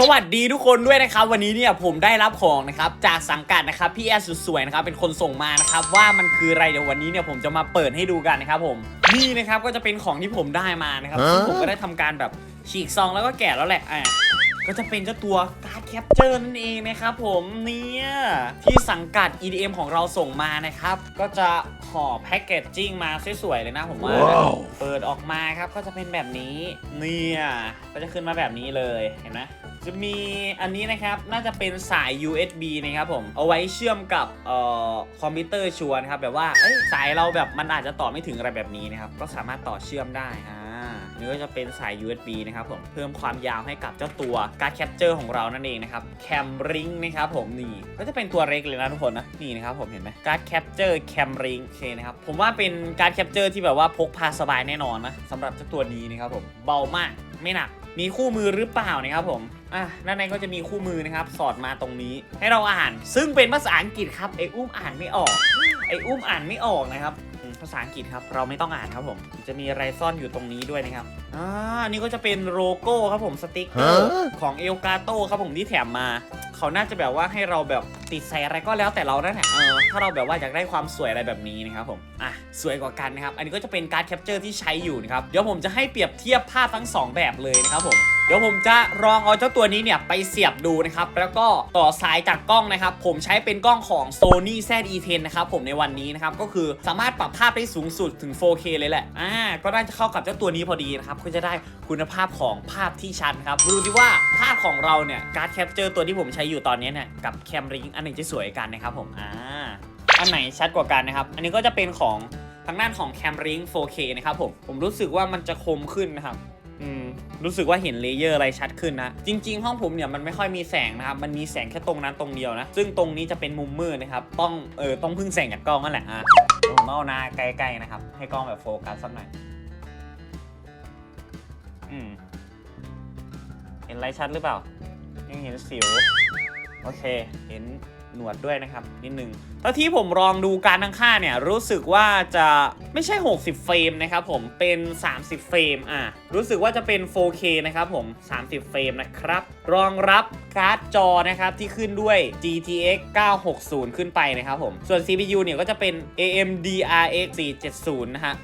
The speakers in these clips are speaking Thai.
สวัสดีทุกคนด้วยนะครับ วันนี้เนี่ยผมได้รับของนะครับจากสังกัดนะครับพี่แอร์สุดสวยนะครับเป็นคนส่งมานะครับว่ามันคืออะไรเดี๋ยววันนี้เนี่ยผมจะมาเปิดให้ดูกันนะครับผมนี่นะครับก็จะเป็นของที่ผมได้มานะครับซึ่งผมก็ได้ทำการแบบฉีกซองแล้วก็แกะแล้วแหละอะก็จะเป็นเจ้าตัวการ์ดแคปเจอร์นั่นเองนะครับผมเนี่ยที่สังกัด EDM ของเราส่งมานะครับ ก็จะห่อแพ็กเกจจิ้งมาสวยๆเลยนะผมว่านะว้าวเปิดออกมาครับก็จะเป็นแบบนี้เนี่ยก็จะขึ้นมาแบบนี้เลยเห็นไหม จะมีอันนี้นะครับน่าจะเป็นสาย USB นะครับผมเอาไว้เชื่อมกับเอ่อคอมพิวเตอร์ชวนครับแบบว่าสายเราแบบมันอาจจะต่อไม่ถึงอะไรแบบนี้นะครับก็สามารถต่อเชื่อมได้อ่านนี่ก็จะเป็นสาย USB นะครับผมเพิ่มความยาวให้กับเจ้าตัวการ์ดแคปเจอร์ของเรานั่นเองนะครับแคมริงนะครับผมนี่ก็จะเป็นตัวเล็กเลยนะทุกคนนะนี่นะครับผมเห็นไหมการ์ดแคปเจอร์แคมริงโอเคนะครับผมว่าเป็นการ์ดแคปเจอร์ที่แบบว่าพกพาสบายแน่นอนนะสำหรับเจ้าตัวนี้นะครับผมเบามากไม่หนัก มีคู่มือหรือเปล่านะครับผม อะด้านในก็จะมีคู่มือนะครับ สอดมาตรงนี้ ให้เราอ่าน ซึ่งเป็นภาษาอังกฤษครับไอ้อุ้มอ่านไม่ออก ไอ้อุ้มอ่านไม่ออกนะครับอืมภาษาอังกฤษครับ เราไม่ต้องอ่านครับผม จะมีอะไรซ่อนอยู่ตรงนี้ด้วยนะครับ อ่า นี่ก็จะเป็นโลโก้ครับผม สติ๊กเกอร์ฮะของเอลกาโต้ครับผมที่แถมมา เขาน่าจะแบบว่าให้เราแบบติดใส่อะไรก็แล้วแต่เรานั่นแหละเออถ้าเราแบบว่าอยากได้ความสวยอะไรแบบนี้นะครับผมอะสวยกว่ากันนะครับอันนี้ก็จะเป็นการ์ดแคปเจอร์ที่ใช้อยู่นะครับเดี๋ยวผมจะให้เปรียบเทียบภาพทั้งสองแบบเลยนะครับผมเดี๋ยวผมจะลองเอาเจ้าตัวนี้เนี่ยไปเสียบดูนะครับแล้วก็ต่อสายจากกล้องนะครับผมใช้เป็นกล้องของ Sony ZE-10 นะครับผมในวันนี้นะครับก็คือสามารถปรับภาพได้สูงสุดถึง 4K เลยแหละอ่าก็น่าจะเข้ากับเจ้าตัวนี้พอดีนะครับก็จะได้คุณภาพของภาพที่ชัดครับดูดิว่าภาพของเราเนี่ยการ์ดแคปเจอร์ตัวที่ผมใช้อยู่ตอนนี้เนี่ยกับแคมริงอันไหนจะสวยกันนะครับผมอ่าอันไหนชัดกว่ากันนะครับ อันนี้ก็จะเป็นของทางด้านของแคมริง 4K นะครับผมผมรู้สึกว่ามันจะคมขึ้นนะครับอืมรู้สึกว่าเห็นเลเยอร์อะไรชัดขึ้นนะ จริง ๆ ห้องผมเนี่ยมันไม่ค่อยมีแสงนะครับ มันมีแสงแค่ตรงนั้นตรงเดียวนะ ซึ่งตรงนี้จะเป็นมุมมืดนะครับ ต้องเออต้องพึ่งแสงจากกล้องนั่นแหละอะผมเอาหน้าใกล้ๆนะครับ ให้กล้องแบบโฟกัสสักหน่อยอืมเห็นอะไรชัดหรือเปล่า ยังเห็นสิว โอเค เห็น หนวดด้วยนะครับ นิดนึงเท่าที่ผมลองดูการทั้งค่าเนี่ย รู้สึกว่าจะไม่ใช่ 60 เฟรมนะครับผมเป็น 30 เฟรมอะรู้สึกว่าจะเป็น 4K นะครับผม 30 เฟรมนะครับ รองรับการ์ดจอนะครับที่ขึ้นด้วย GTX 960 ขึ้นไปนะครับผม ส่วน CPU เนี่ยก็จะเป็น AMD RX 470 นะฮะ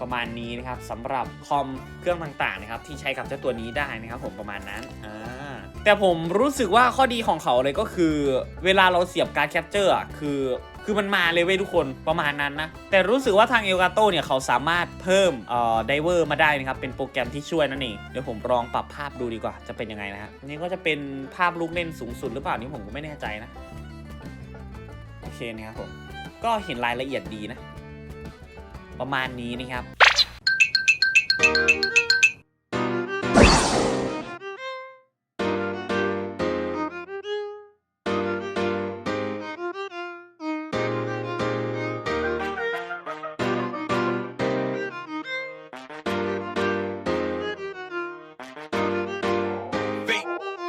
ประมาณนี้นะครับสำหรับคอมเครื่องต่างๆนะครับที่ใช้กับเจ้าตัวนี้ได้นะครับผมประมาณนั้นอ่า แต่ผมรู้สึกว่าข้อดีของเขาเลยก็คือ เวลาเราเสียบการ์ดแคปเจอร์อะคือคือมันมาเลยเว้ยทุกคนประมาณนั้นนะ แต่รู้สึกว่าทางเอลกาโตเนี่ยเขาสามารถเพิ่มเอ่อไดเวอร์มาได้นะครับ เป็นโปรแกรมที่ช่วยนั่นเอง เดี๋ยวผมลองปรับภาพดูดีกว่า จะเป็นยังไงนะฮะนี่ก็จะเป็นภาพลูกเล่นสูงสุดหรือเปล่านี่ผมก็ไม่แน่ใจนะ โอเคนะครับผม ก็เห็นรายละเอียดดีนะ ประมาณนี้นะครับ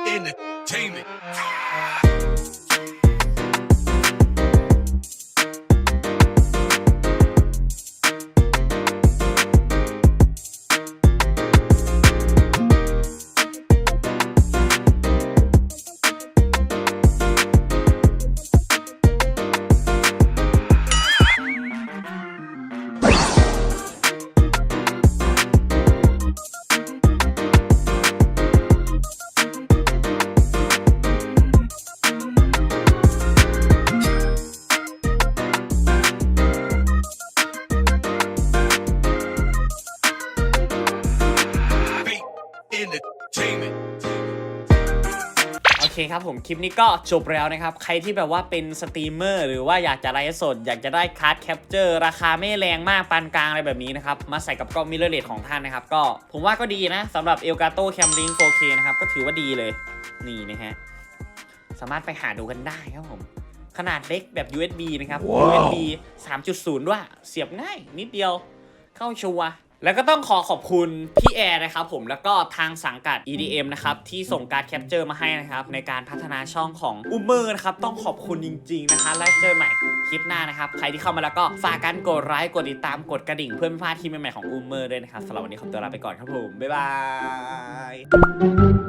Entertainment. คครับผมคลิปนี้ก็จบแล้วนะครับ ใครที่แบบว่าเป็นสตรีมเมอร์หรือว่าอยากจะไลฟ์สด อยากจะได้คาร์ดแคปเจอร์ราคาไม่แรงมากปานกลางอะไรแบบนี้นะครับ มาใส่กับกล้องมิเรอร์เลสของท่านนะครับ ก็ผมว่าก็ดีนะสำหรับ Elgato Cam Link 4K นะครับ ก็ถือว่าดีเลย นี่นะฮะ สามารถไปหาดูกันได้ครับผม ขนาดเล็กแบบ USB นะครับว้าว USB 3.0 ด้วยเสียบง่ายนิดเดียวเข้าชัวร์ แล้วก็ต้องขอขอบคุณพี่แอร์นะครับผมแล้วก็ทางสังกัด EDM นะครับที่ส่งการดแคปเจอร์มาให้นะครับในการพัฒนาช่องของอุมเมอร์นะครับต้องขอบคุณจริง ๆ นะคะแล้วเจอใหม่คลิปหน้านะครับใครที่เข้ามาแล้วก็ฝากกันกดไลค์กดติดตามกดกระดิ่งเพื่อไม่พลาดคลิปใหม่ๆของอุมเมอร์ด้วยนะครับสำหรับวันนี้ขอตัวลาไปก่อนครับผมบ๊ายบาย